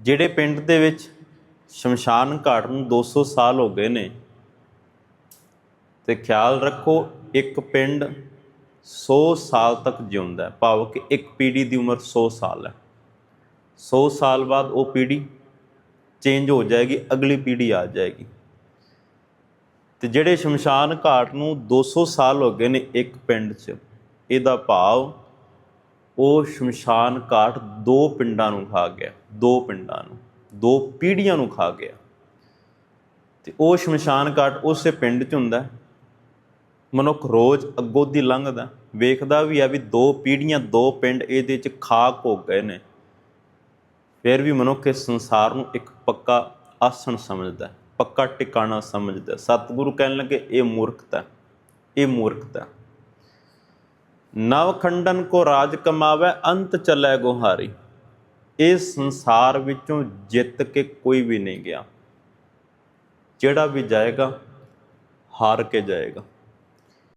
ਜਿਹੜੇ ਪਿੰਡ ਦੇ ਵਿੱਚ ਸ਼ਮਸ਼ਾਨ ਘਾਟ ਨੂੰ 200 ਸਾਲ ਹੋ ਗਏ ਨੇ, ਤੇ ਖਿਆਲ ਰੱਖੋ ਇੱਕ ਪਿੰਡ 100 ਸਾਲ ਤੱਕ ਜਿਉਂਦਾ ਹੈ, ਭਾਵ ਕਿ ਇੱਕ ਪੀੜ੍ਹੀ ਦੀ ਉਮਰ 100 ਸਾਲ ਹੈ। 100 ਸਾਲ ਬਾਅਦ ਉਹ ਪੀੜ੍ਹੀ ਚੇਂਜ ਹੋ ਜਾਏਗੀ, ਅਗਲੀ ਪੀੜ੍ਹੀ ਆ ਜਾਏਗੀ। ਤੇ ਜਿਹੜੇ ਸ਼ਮਸ਼ਾਨ ਘਾਟ ਨੂੰ 200 ਸਾਲ ਹੋ ਗਏ ਨੇ ਇੱਕ ਪਿੰਡ 'ਚ, ਇਹਦਾ ਭਾਵ ਉਹ ਸ਼ਮਸ਼ਾਨ ਘਾਟ ਦੋ ਪਿੰਡਾਂ ਨੂੰ ਖਾ ਗਿਆ, ਦੋ ਪਿੰਡਾਂ ਨੂੰ, ਦੋ ਪੀੜ੍ਹੀਆਂ ਨੂੰ ਖਾ ਗਿਆ। ਤੇ ਉਹ ਸ਼ਮਸ਼ਾਨ ਘਾਟ ਉਸੇ ਪਿੰਡ 'ਚ ਹੁੰਦਾ ਮਨੁੱਖ ਰੋਜ਼ ਅੱਗੋਂ ਦੀ ਲੰਘਦਾ ਵੇਖਦਾ ਵੀ ਆ ਵੀ ਦੋ ਪੀੜ੍ਹੀਆਂ, ਦੋ ਪਿੰਡ ਇਹਦੇ 'ਚ ਖਾਕ ਹੋ ਗਏ ਨੇ। ਫਿਰ ਵੀ ਮਨੁੱਖ ਇਸ ਸੰਸਾਰ ਨੂੰ ਇੱਕ ਪੱਕਾ ਆਸਣ ਸਮਝਦਾ ਪੱਕਾ ਟਿਕਾਣਾ ਸਮਝਦਾ ਸਤਿਗੁਰੂ ਕਹਿਣ ਲੱਗੇ, ਇਹ ਮੂਰਖਤਾ ਇਹ ਮੂਰਖਤਾ ਹੈ। ਨਵ ਖੰਡਨ ਕੋ ਰਾਜ ਕਮਾਵੇ, ਅੰਤ ਚਲੇ ਗੁਹਾਰੀ। ਇਸ ਸੰਸਾਰ ਵਿੱਚੋਂ ਜਿੱਤ ਕੇ ਕੋਈ ਵੀ ਨਹੀਂ ਗਿਆ। ਜਿਹੜਾ ਵੀ ਜਾਏਗਾ, ਹਾਰ ਕੇ ਜਾਏਗਾ।